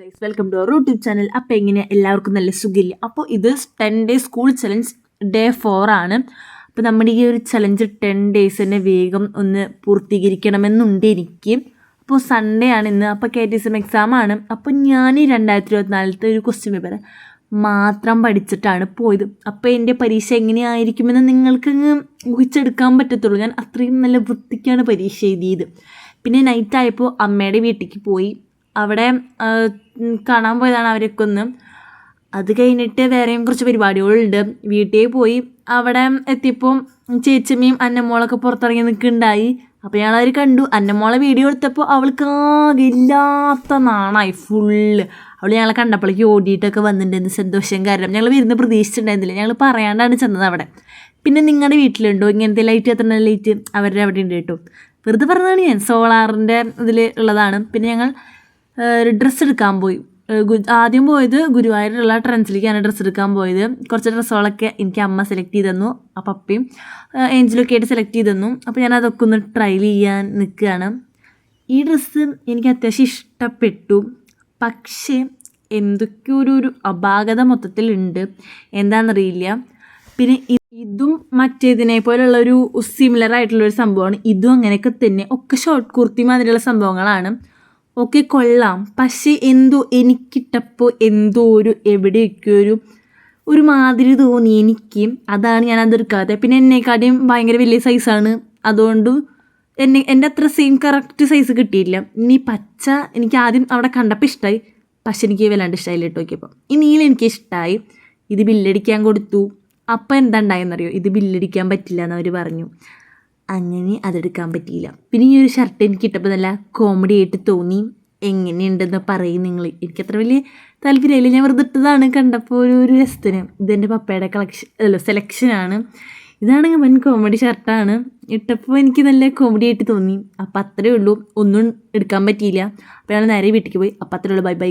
Guys welcome to our YouTube channel അപ്പോൾ എങ്ങനെ എല്ലാവർക്കും നല്ല സുഖമില്ല? അപ്പോൾ ഇത് ten day school challenge day four ആണ്. അപ്പോൾ നമ്മുടെ ഈ ഒരു ചലഞ്ച് ടെൻ ഡേയ്സ് തന്നെ വേഗം ഒന്ന് പൂർത്തീകരിക്കണമെന്നുണ്ട് എനിക്ക് അപ്പോൾ സൺഡേ ആണ് ഇന്ന്. അപ്പോൾ K T S M exam ആണ്. അപ്പോൾ ഞാൻ ഈ രണ്ടായിരത്തി ഇരുപത്തിനാലത്തെ ഒരു ക്വസ്റ്റ്യൻ പേപ്പർ മാത്രം പഠിച്ചിട്ടാണ് പോയത്. അപ്പോൾ എന്റെ പരീക്ഷ എങ്ങനെയായിരിക്കുമെന്ന് നിങ്ങൾക്ക് ഊഹിച്ചെടുക്കാൻ പറ്റത്തുള്ളൂ. ഞാൻ അത്രയും നല്ല വൃത്തിക്കാണ് പരീക്ഷ എഴുതിയത്. പിന്നെ നൈറ്റ് ആയപ്പോൾ അമ്മയുടെ വീട്ടിലേക്ക് പോയി. അവിടെ കാണാൻ പോയതാണ് അവരൊക്കെ ഒന്ന് അത് കഴിഞ്ഞിട്ട് വേറെയും കുറച്ച് പരിപാടികളുണ്ട്. വീട്ടിൽ പോയി അവിടെ എത്തിയപ്പോൾ ചേച്ചമ്മയും അന്നമോളൊക്കെ പുറത്തിറങ്ങി നിൽക്കുന്നുണ്ടായി. അപ്പോൾ ഞങ്ങളവർ കണ്ടു. അന്നമോളെ വീഡിയോ എടുത്തപ്പോൾ അവൾക്ക് ആകെ ഇല്ലാത്ത നാണായി ഫുള്ള് അവൾ ഞങ്ങളെ കണ്ടപ്പോഴേക്ക് ഓടിയിട്ടൊക്കെ വന്നിട്ടുണ്ടായിരുന്നു. സന്തോഷം കാരണം ഞങ്ങൾ വരുന്ന പ്രതീക്ഷിച്ചിട്ടുണ്ടായിരുന്നില്ല. ഞങ്ങൾ പറയാണ്ടാണ് ചെന്നത് അവിടെ. പിന്നെ നിങ്ങളുടെ വീട്ടിലുണ്ടോ? ഇങ്ങനത്തെ ലൈറ്റ് എത്ര ലൈറ്റ് അവരുടെ അവിടെ ഉണ്ട് കേട്ടോ. വെറുതെ പറഞ്ഞതാണ് ഞാൻ. സോളാറിന്റെ ഇതിൽ ഉള്ളതാണ്. പിന്നെ ഞങ്ങൾ ഒരു ഡ്രസ്സ് എടുക്കാൻ പോയി. ആദ്യം പോയത് ഗുരുവായൂരുള്ള ട്രെൻസിലേക്കാണ് ഡ്രസ്സ് എടുക്കാൻ പോയത്. കുറച്ച് ഡ്രസ്സുകളൊക്കെ എനിക്ക് അമ്മ സെലക്ട് ചെയ്ത് തന്നു ആ പപ്പയും ഏഞ്ചലൊക്കെ ആയിട്ട് സെലക്ട് ചെയ്ത് തന്നു. അപ്പോൾ ഞാൻ അതൊക്കെ ഒന്ന് ട്രൈ ചെയ്യാൻ നിൽക്കുകയാണ്. ഈ ഡ്രസ്സ് എനിക്ക് അത്യാവശ്യം ഇഷ്ടപ്പെട്ടു. പക്ഷേ എന്തൊക്കെയോ ഒരു ഒരു അപാകത മൊത്തത്തിലുണ്ട്. എന്താണെന്നറിയില്ല. പിന്നെ ഇതും മറ്റേതിനെ പോലുള്ള ഒരു സിമിലർ ആയിട്ടുള്ള ഒരു സംഭവമാണ്. ഇതും അങ്ങനെയൊക്കെ തന്നെ. ഒക്കെ ഷോർട്ട് കുർത്തി മാതിരിയുള്ള സംഭവങ്ങളാണ്. ഒക്കെ കൊള്ളാം. പക്ഷേ എന്തോ എനിക്കിട്ടപ്പോൾ എന്തോ ഒരു എവിടെയൊക്കെ ഒരു ഒരു മാതിരി തോന്നി എനിക്ക്. അതാണ് ഞാൻ അതെടുക്കാതെ പിന്നെ എന്നെക്കാട്ടിയും ഭയങ്കര വലിയ സൈസാണ് അതുകൊണ്ട് എന്നെ എന്റെ അത്ര സെയിം കറക്റ്റ് സൈസ് കിട്ടിയില്ല. ഇനി പച്ച എനിക്ക് ആദ്യം അവിടെ കണ്ടപ്പോൾ ഇഷ്ടമായി പക്ഷെ എനിക്ക് വല്ലാണ്ട് ഇഷ്ടമായില്ല കേട്ടോ നോക്കിയപ്പോൾ ഈ നീല എനിക്ക് ഇഷ്ടമായി ഇത് ബില്ലടിക്കാൻ കൊടുത്തു. അപ്പം എന്താ ഉണ്ടായെന്നറിയോ? ഇത് ബില്ലടിക്കാൻ പറ്റില്ല എന്നവർ പറഞ്ഞു. അങ്ങനെ അതെടുക്കാൻ പറ്റിയില്ല. പിന്നെ ഈ ഒരു ഷർട്ട് എനിക്ക് ഇട്ടപ്പോൾ നല്ല കോമഡി ആയിട്ട് തോന്നി. എങ്ങനെയുണ്ടെന്ന് പറയും നിങ്ങൾ എനിക്കത്ര വലിയ താല്പര്യമില്ല. ഞാൻ വെറുതെ ഇട്ടതാണ് കണ്ടപ്പോൾ ഒരു ഒരു രസത്തിന്. ഇതെന്റെ പപ്പയുടെ കളക്ഷൻ അല്ല സെലക്ഷനാണ് ഇതാണെങ്കിൽ വൻ കോമഡി ഷർട്ടാണ് ഇട്ടപ്പോൾ എനിക്ക് നല്ല കോമഡി ആയിട്ട് തോന്നി. അപ്പം അത്രയേ ഉള്ളൂ. ഒന്നും എടുക്കാൻ പറ്റിയില്ല. അപ്പോൾ ഞാൻ നേരെ വീട്ടിലേക്ക് പോയി. അപ്പം അത്രയേ ഉള്ളൂ. Bye bye